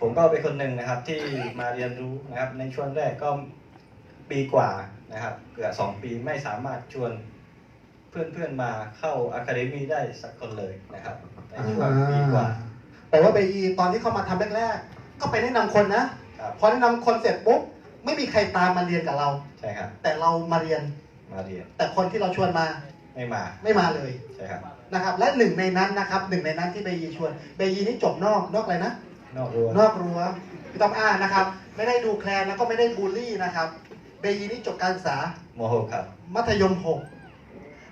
ผมก็เป็นคนหนึ่งนะครับที่มาเรียนรู้นะครับ ในช่วงแรกก็ปีกว่านะครับเกือบสองปีไม่สามารถชวนเพื่อนๆมาเข้าอะคาเดมีได้สักคนเลยนะครับในช่วงปีกว่าแต่ว่าเบยีตอนที่เข้ามาทำแรกๆก็ไปแนะนำคนนะครับพอแนะนำคนเสร็จปุ๊บไม่มีใครตามมาเรียนกับเราใช่ครับแต่เรามาเรียนมาเรียน แต่คนที่เราชวนมาไม่มาไม่มาเลยใช่ครับนะครับ และหนึ่งในนั้นนะครับหนึ่งในนั้นที่เบยีชวนเบยีนี่จบนอกนอกอะไรนะ นอกรั้วนอกรั้วพี่ต้อมอ้านะครับ ไม่ได้ดูแคลนแล้วก็ไม่ได้บูลลี่นะครับ เบยีนี่จบการศึกษาโมโหครับ มัธยมหก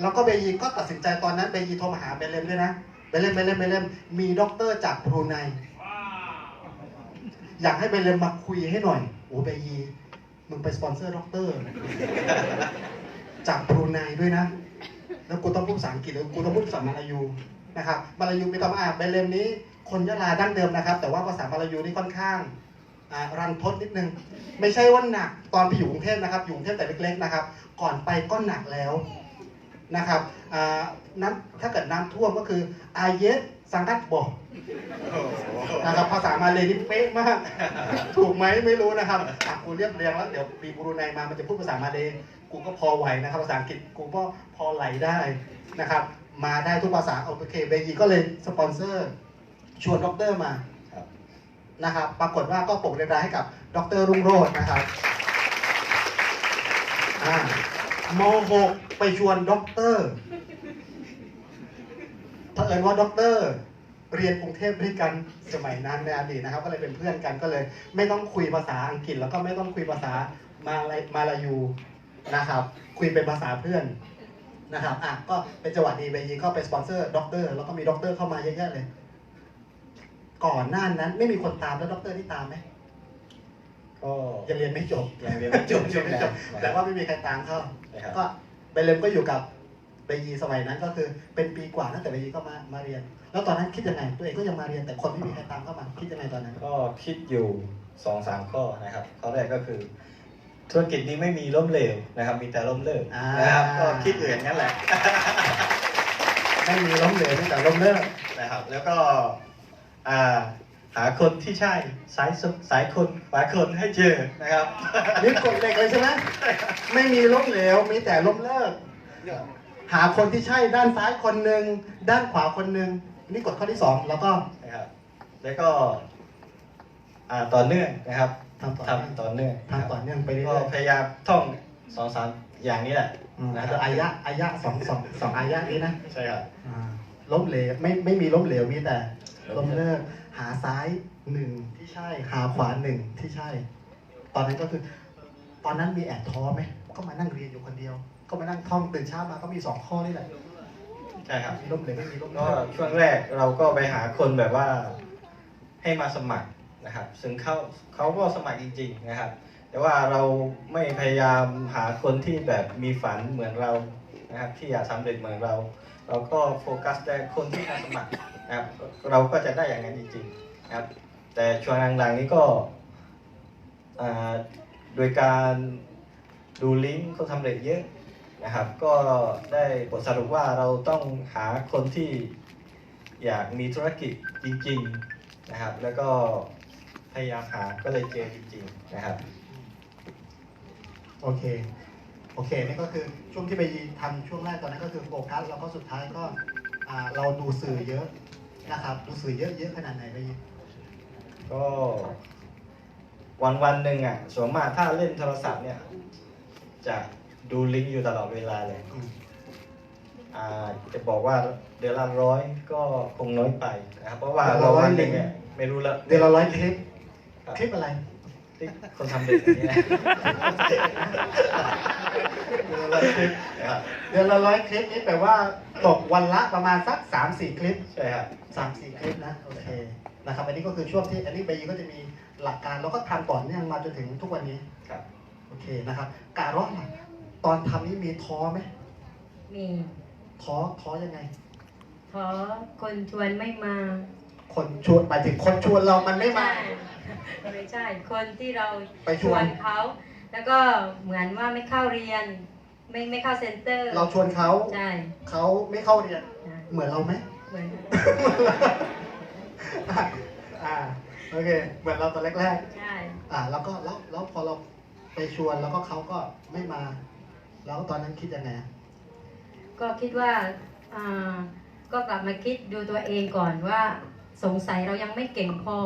แล้วก็เบยีก็ตัดสินใจตอนนั้นเบยีโทรมาหาเบเลมด้วยนะเบเลมเบเลมเบเลมมีด็อกเตอร์จากบรูไนอยากให้เบเลมมาคุยให้หน่อยโอ้เบยีมึงไปสปอนเซอร์ด็อกเตอร์จากบรูไนด้วยนะ แล้วกูต้องพูดภาษาอังกฤษแล้วกูต้องพูดภาษามาลายู นะครับมาลายูไม่ต้องอ่านเบเลมนี้คนยะลาดั้งเดิมนะครับ แต่ว่าภาษามาลายูนี่ค่อนข้างรันทดนิดนึง ไม่ใช่ว่าหนักตอนไปอยู่กรุงเทพนะครับ อยู่กรุงเทพแต่เล็กๆนะครับ ก่อนไปก็หนักแล้วนะครับน้ำถ้าเกิดน้ำท่วมก็คืออาเยสสังกัดบอกนะครับภาษามาเลยนี่เป๊ะมาก ถูกไหมไม่รู้นะครับอะกูเรียบเรียงแล้วเดี๋ยวปีบรูไนมามันจะพูดภาษามาเลยกูก็พอไหวนะครับ ภาษาอังกฤษกูก็พอไหลได้นะครับ มาได้ทุกภาษาโอเคเบยีก็เลยสปอนเซอร์ ชวนด็อกเตอร์มาครับนะครับ ปรากฏว่าก็ปลุกเรียนรายให้กับดรรุ่งโรจน์นะครับอ่าม6ไปชวนด็อกเตอร์เผอิญว่าด็อกเตอร์เรียนกรุงเทพด้วยกันสมัยนั้นในอดีตนะครับ ก็เลยเป็นเพื่อนกันก็เลย ไม่ต้องคุยภาษาอังกฤษ แล้วก็ไม่ต้องคุยภาษามาลายมาลายูนะครับ คุยเป็นภาษาเพื่อน นะครับอะก็เป็นจังหวะดีเบยีก็ไปสปอนเซอร์ด็อกเตอร์แล้วก็มีด็อกเตอร์เข้ามาเยอะแยะเลย ก่อนหน้านั้นไม่มีคนตามแล้วด็อกเตอร์ที่ตามไหมก็ยังเรียนไม่จบยังเรียนไม่จบยังไม่จบนะครับแต่ว่าไม่มีใครตามเข้านะครับก็เบเลมก็อยู่กับเบยีสมัยนั้นก็คือเป็นปีกว่าตั้งแต่เบยีก็มามาเรียน แล้วตอนนั้นคิดยังไงตัวเองก็ยังมาเรียนแต่คนไม่มีใครตามเข้ามาคิดยังไงตอนนั้น ก็คิดอยู่สองสามข้อนะครับข้อแรกก็คือ ธุรกิจนี้ไม่มีล้มเหลวนะครับ มีแต่ล้มเลิกอ่านนะครับก็คิดอยู่อย่างนั้นแหละ ไม่มีล้มเหลวไม่แต่ล้มเลิกนะครับ แล้วก็อ่าหาคนที่ใช่สายสุสายคนหาคนให้เจอนะครับนี่กดเหล็กเลยใช่ไหมไม่มีล้มเหลวมีแต่ล้มเลิก หาคนที่ใช่ด้านซ้ายคนหนึ่งด้านขวาคนหนึ่งนี่กฎข้อที่สองแล้วก็นะครับแล้วก็อ่าต่อเนื่องนะครับ ทำต่อเนื่องทำต่อเนื่องทำต่อเนื่องไปเรื่ก็อยพยายามท่องสองสามอย่างนี้แหละๆอืมนะคแล้รับวอายะอายะสองสองสองอายะนี้นะใช่ครับ อ่าล้มเหลวไม่ไม่มีล้มเหลวมีแต่ล้มเลิกหาซ้ายหนึ่งที่ใช่หาขวาหนึ่งที่ใช่ ตอนนั้นก็คือ ตอนนั้นมีแอบท้อไหมก็มานั่งเรียนอยู่คนเดียว ก็มานั่งท่องตื่นเช้ามาก็มีสองข้อนี่แหละใช่ครับ มีล้มเหลวไม่มีล้มก็เลิกช่วงแรกเราก็ไปหาคนแบบว่า ให้มาสมัคร นะครับซึ่งเขาเขาก็สมัครจริง ๆ นะครับ แต่ว่าเราไม่พยายามหาคนที่แบบมีฝันเหมือนเรานะครับที่อยากสำเร็จเหมือนเรา เราก็โฟกัสแต่คนที่มาสมัครนะครับเราก็จะได้อย่างนั้นจริงๆนะครับแต่ช่วงหลังๆนี้ก็อ่าโดยการดูลิงก์คนทำเร็จเยอะนะครับ ก็ได้บทสรุปว่าเราต้องหาคนที่อยากมีธุรกิจจริง ๆ นะครับ แล้วก็ พยายามหาก็เลยเจอจริงๆนะครับโอเคโอเคนี่ก็คือช่วงที่ไปทำช่วงแรกตอนนั้นก็คือโฟกัสแล้วก็สุดท้ายก็อ่าเราดูสื่อเยอะนะครับ ดูสื่อเยอะเยอะขนาดไหนไปก็วันวันๆหนึ่งอะส่วนมากถ้าเล่นโทรศัพท์เนี่ย จะดูลิงก์อยู่ตลอดเวลาเลยอืมอ่าจะบอกว่าเดือนละร้อยก็คงน้อยไปนะครับเพราะว่าเราวันหนึ่งเนี่ยไม่รู้ละเดือนละร้อยคลิป ครับคลิปอะไรที่คนทำเด็กอย่างเงี้ยนะครับเดือนละร้อยคลิปนี่แปลว่าตกวันละประมาณสักสามสี่คลิปใช่ครับสามสี่คลิปนะโอเคนะครับอันนี้ก็คือช่วงที่อันนี้เบย์ก็จะมีหลักการแล้วก็ทำต่อเนื่องมาจนถึงทุกวันนี้ครับโอเคนะครับการร้องตอนทำนี่มีท้อไหมมีท้อท้อยังไง ท้อคนชวนไม่มา คนชวนหมายถึงคนชวนเรามันไม่มา ใช่ ไม่ใช่ คนที่เราไปชวนเขา แล้วก็เหมือนว่าไม่เข้าเรียน ไม่ไม่เข้าเซ็นเตอร์ เราชวนเขาใช่เขาไม่เข้าเรียนใช่เหมือนเราไหมเหมือนอ่าโอเค เหมือนเราตอนแรกใช่ๆอ่าแล้วก็แล้วแล้วพอเราไปชวนแล้วก็เขาก็ไม่มา แล้วตอนนั้นคิดยังไงก็คิดว่าอ่าก็กลับมาคิดดูตัวเองก่อนว่าสงสัยเรายังไม่เก่งพอ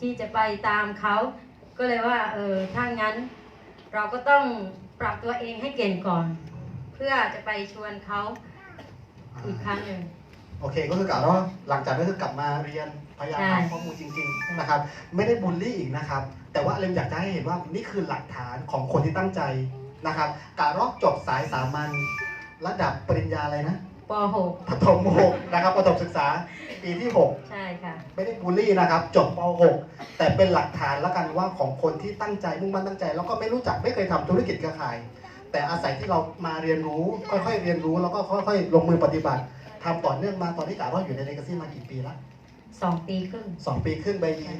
ที่จะไปตามเขาก็เลยว่าเออถ้างั้น เราก็ต้องปรับตัวเองให้เก่งก่อน เพื่อจะไปชวนเขาอีกครั้งหนึ่ง โอเคก็คือกล่าวว่าหลังจากนั้นคือกลับมาเรียนพยายามใช่หาข้อมูลจริงๆนะครับ ไม่ได้บูลลี่อีกนะครับ แต่ว่าเรมอยากจะให้เห็นว่านี่คือหลักฐานของคนที่ตั้งใจนะครับกะรอกจบสายสามัญระดับปริญญาอะไรนะ ป ปฐมหกนะครับประถมศึกษาปีที่หก .6 ใช่ค่ะ ไม่ได้บูลลี่นะครับ จบป .6 แต่เป็นหลักฐานแล้วกันว่าของคนที่ตั้งใจมุ่งมั่นตั้งใจ แล้วก็ไม่รู้จักไม่เคยทำธุรกิจเครือข่าย แต่อาศัยที่เรามาเรียนรู้ ค่อยๆเรียนรู้แล้วก็ค่อยๆ ลงมือปฏิบัติทำต่อเนื่องมาตอนที่กล่าวว่าอยู่ในเลกาซี่มากี่ปีละ2ปีครึ่ง สองปีครึ่งใบยี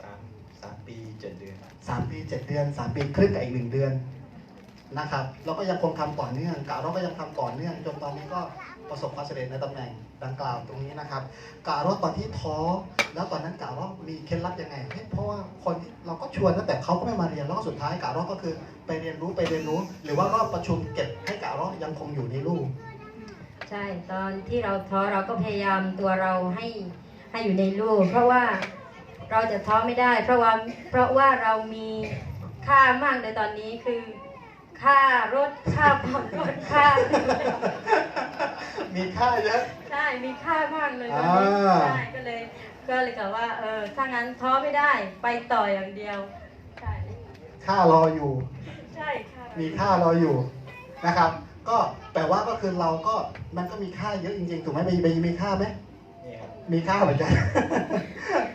สามสามปีเจ็ดเดือน สามปีเจ็ดเดือนสามปีครึ่งกับอีกหนึ่งเดือน นะครับแล้วก็ยังคงทำต่อเนื่องกล่าวเราก็ยังทำต่อเนื่องจนตอนนี้ก็ประสบความสำเร็จในตำแหน่งดังกล่าวตรงนี้นะครับกล่าวว่าตอนที่ท้อแล้วตอนนั้นกล่าวว่ามีเคล็ดลับยังไงเฮ้ยเพราะว่าคนที่เราก็ชวนนะแต่เขาก็ไม่มาเรียนแล้วก็สุดท้ายกล่าวว่าก็คือไปเรียนรู้ไปเรียนรู้ หรือว่ารอบประชุมเก็บให้กล่าวว่ายังคงอยู่ในรูปใช่ตอนที่เราท้อเราก็พยายามตัวเราให้ให้อยู่ในรูปเพราะว่าเราจะท้อไม่ได้ เพราะว่าเพราะว่าเรามีค่ามากในตอนนี้คือ ค่ารถค่าผ่อนรถค่า มีค่าเยอะ ใช่ มีค่ามากเลยตอนนี้อ่า ใช่ก็เลย ก็เลยกล่าวว่า เออ ถ้างั้นท้อไม่ได้ ไปต่ออย่างเดียว ใช่ ค่ารออยู่ ใช่ค่ะ มีค่ารออยู่นะครับ ก็แปลว่าก็คือเราก็มันก็มีค่าเยอะจริงๆ ถูกไหมมีมีมีค่าไหม นี่ครับ มีค่าเหมือนกัน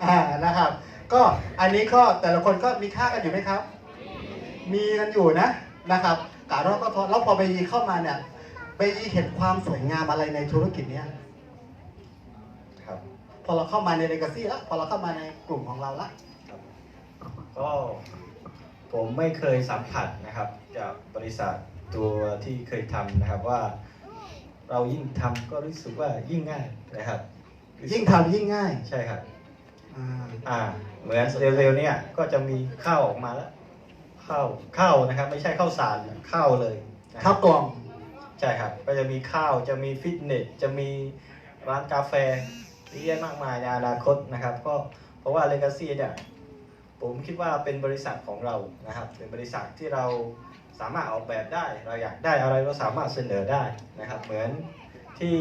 อ่า นะครับ ก็อันนี้ก็แต่ละคนก็มีค่ากันอยู่ไหมครับ มีกันอยู่นะ นะครับกาเราก็พอแล้วพอไปยีเข้ามาเนี่ยไปยีเห็นความสวยงามอะไรในธุรกิจเนี้ยครับพอเราเข้ามาในเลกาซี่แล้วพอเราเข้ามาในกลุ่มของเราละก็ผมไม่เคยสัมผัสนะครับจากบริษัทตัวที่เคยทำนะครับว่า เรายิ่งทำก็รู้สึกว่ายิ่งง่ายนะครับ ยิ่งทำยิ่งง่าย ใช่ครับ อ่าอ่าเหมือนเร็วๆเนี่ยก็จะมีข้าวออกมาแล้ว ข้าวข้าวนะครับ ไม่ใช่ข้าวสารข้าวเลยนะคข้ารัวบกล่องใช่ครับ ก็จะมีข้าวจะมีฟิตเนสจะมีร้านกาแฟเยอะแยะมากมายในอนาคตนะครับ ก็เพราะว่า Legacy เนี่ยผมคิดว่าเป็นบริษัทของเรานะครับ เป็นบริษัทที่เราสามารถออกแบบได้ เราอยากได้อะไรเราสามารถเสนอได้นะครับ เหมือนที่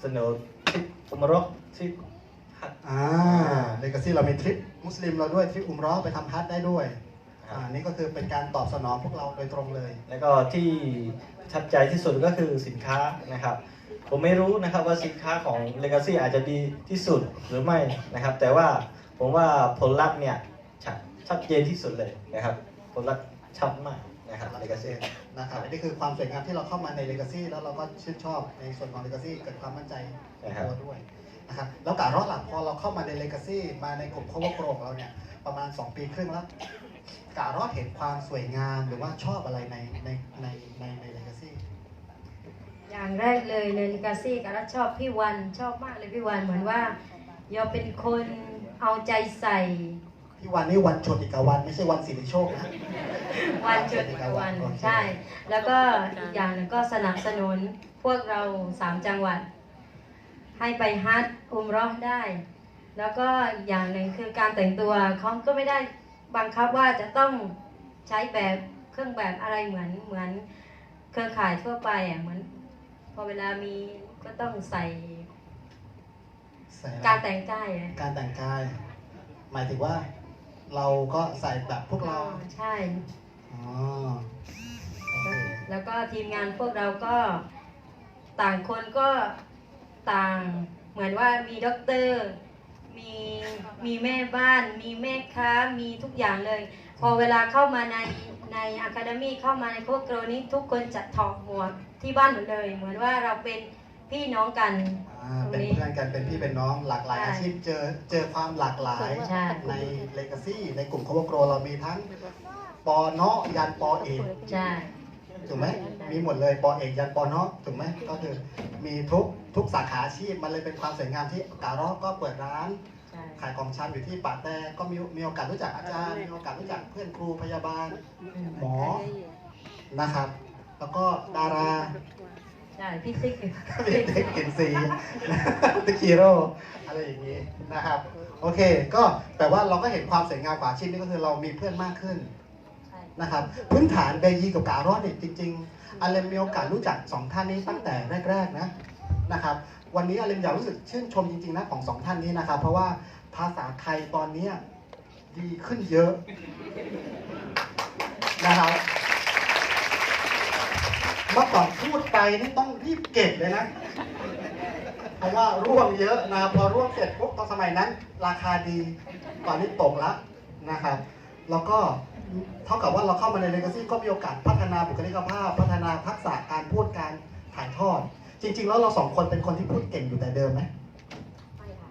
เสนอทริปอุมรกทริปฮัทอ่าเลกาซี่เรามีทริปมุสลิมเราด้วยทริปอุมเร้อไปทำฮัทได้ด้วยนะค อ่ารับนี่ก็คือเป็นการตอบสนองพวกเราโดยตรงเลย แล้วก็ที่ชัดใจที่สุดก็คือสินค้านะครับ ผมไม่รู้นะครับว่าสินค้าของ Legacy อาจจะดีที่สุดหรือไม่นะครับ แต่ว่าผมว่าผลลัพธ์เนี่ยชัดชัดเจนที่สุดเลยนะครับ ผลลัพธ์ชัดมากนะครับ Legacy นะครับอันนี้คือความสวยงามที่เราเข้ามาในเลกาซี่แล้วเราก็ชื่นชอบในส่วนของเลกาซี่เกิดความมั่นใจในนะครับตัวด้วยนะครับแล้วการรอดหลังพอเราเข้ามาในเลกาซี่มาในกลุ่ม cover pro ของเราเนี่ยประมาณ 2 ปีครึ่งแล้ว การอดเห็นความสวยงามหรือว่าชอบอะไรในในในในในเลกาซี่อย่างแรกเลยในลิกาซี่ก็ชอบพี่วันชอบมากเลยพี่วันเหมือนว่าโยมเป็นคนเอาใจใส่ พี่วันนี่วันชนอีกวัน ไม่ใช่วันสิริโชคนะวันจุดวันโอเคใช่ แล้วก็อีกอย่างหนึงก็สนับสนุนพวกเราสามจังหวัด ให้ไปฮัทอุมเรอได้ แล้วก็อีกอย่างหนึ่งคือการแต่งตัวเขาก็ไม่ได้ บังคับว่าจะต้องใช้แบบเครื่องแบบอะไรเหมือนเหมือนเครือข่ายทั่วไปอะเหมือน พอเวลามีก็ต้องใส่ ใส่อะไรการแต่งกายอะการแต่งกาย หมายถึงว่า เราก็ใส่แบบพวกเราใช่ อ๋อโอเคแล้วก็ทีมงานพวกเราก็ต่างคนก็ต่างเหมือนว่ามีด็อกเตอร์ มีมีแม่บ้าน มีแม่ค้ามีทุกอย่างเลย พอเวลาเข้ามาในในอะคาเดมีเข้ามาในโคกโกรนี้ทุกคนจะถอดหมวกที่บ้านหมดเลย เหมือนว่าเราเป็นพี่น้องกัน อ่าเป็นเพื่อนกันเป็นพี่เป็นน้องหลากหลายใช่อาชีพเจอเจอความหลากหลายใช่ ในเลกาซี่ในกลุ่มค o โ r โกรเรามีทั้งปอเนาะยันปอเอก ใช่ ถูกไหมมีหมดเลยปอเอกยันปอเนาะถูกไหมก็คือมีทุกทุกสาขาอาชีพมันเลยเป็นความสวยงามที่การ้อก็เปิดร้านใช่ขายของชำอยู่ที่ป่าแต่ก็มีมีโอกาสรู้จักอาจารย์ มีโอกาสรู้จักเพื่อนครูพยาบาลอืมหมอนะครับ แล้วก็ดาราใช่พี่ติ๊กเป็นเด็กเห็นสีตะคีโร่อะไรอย่างนี้นะครับ โอเค ก็แต่ว่าเราก็เห็นความสวยงามกว่าอาชีพนี้ก็คือเรามีเพื่อนมากขึ้นใช่ นะครับพื้นฐานเบยีกับการอดเนี่ยจริงๆอาเลมมีโอกาสรู้จักสองท่านนี้ตั้งแต่แรกๆนะนะครับวันนี้อาเลมอยากรู้สึกชื่นชมจริงๆนะของสองท่านนี้นะครับ เพราะว่าภาษาไทยตอนนี้ดีขึ้นเยอะนะครับเมื่อก่อนพูดไปนี่ต้องรีบเก็บเลยนะ เพราะว่าร่วงเยอะนะพอร่วงเสร็จปุ๊บตอนสมัยนั้น ราคาดีตอนนี้ตกแล้วนะครับ แล้วก็เท่ากับว่าเราเข้ามาในเลก a ซี่ก็มีโอกาสพัฒนาบุคลิกภาพ พัฒนาทักษะการพูดการถ่ายทอด จริง ๆ แล้วเราสองคนเป็นคนที่พูดเก่งอยู่แต่เดิมไหมไม่ค่ะ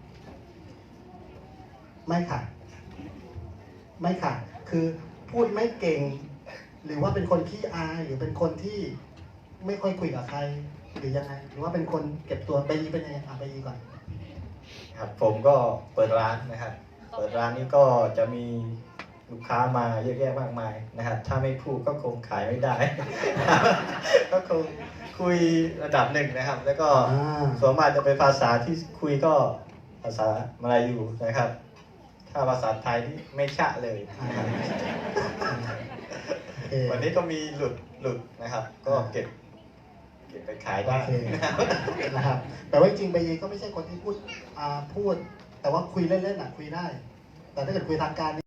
ไม่ค่ะ ไม่ค่ะ คือพูดไม่เก่ง หรือว่าเป็นคนขี้อายหรือเป็นคนที่ไม่ค่อยคุยกับใครหรือยังไงหรือว่าเป็นคนเก็บตัวไปยีเป็นยังไงอะไปยีก่อน ครับผมก็เปิดร้านนะครับ เปิดร้านนี้ก็จะมี ลูกค้ามาเยอะแยะมากมายนะครับถ้าไม่พูดก็คงขายไม่ได้ ก็คงคุยระดับหนึ่งนะครับ แล้วก็อ่าส่วนมากจะเป็นภาษาที่คุยก็ภาษามลายูนะครับ ถ้าภาษาไทยนี่ไม่ชะเลยนะครับโอเควันนี้ก็มีหลุดหลุดนะครับ ก็เก็บเก็บไปขายได้โอเคนะครับ แต่ว่าจริงๆไปยีก็ไม่ใช่คนที่พูดอ่าพูด แต่ว่าคุยเล่นๆอะคุยได้ แต่ถ้าเกิดคุยทางการ